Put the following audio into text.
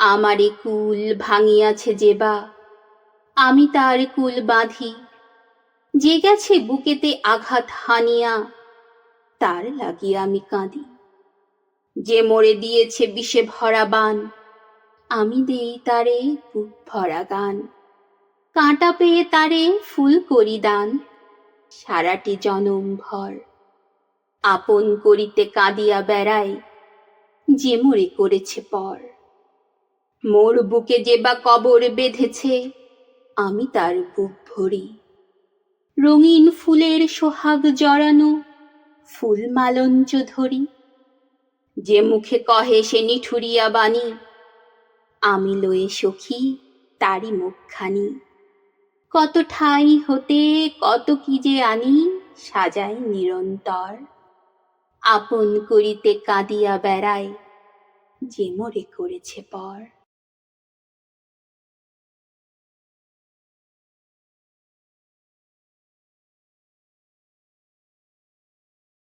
আমারে কুল ভাঙিয়াছে যেবা আমি তার কুল বাঁধি। যে গেছে বুকেতে আঘাত হানিয়া, তার লাগিয়া আমি কাঁদি। যে মরে দিয়েছে বিষে ভরা বান, আমি দেই তারে বুক ভরা গান। কাঁটা পেয়ে তারে ফুল করি দান, সারাটি জনম ভর। আপন করিতে কাঁদিয়া বেড়াই যে মরে করেছে পর। মোর বুকে যে বা কবর বেঁধেছে, আমি তার বুক ভরি। রঙিন ফুলের সোহাগ জড়ানো, ফুল মালঞ্চ ধরি। যে মুখে কহে সে নিঠুরিয়া বাণী, আমি লয়ে সখী তারই মুখখানি। কত ঠাই হতে কত কি যে আনি, সাজাই নিরন্তর। আপন করিতে কাঁদিয়া বেড়ায়, যে মোরে করেছে পর।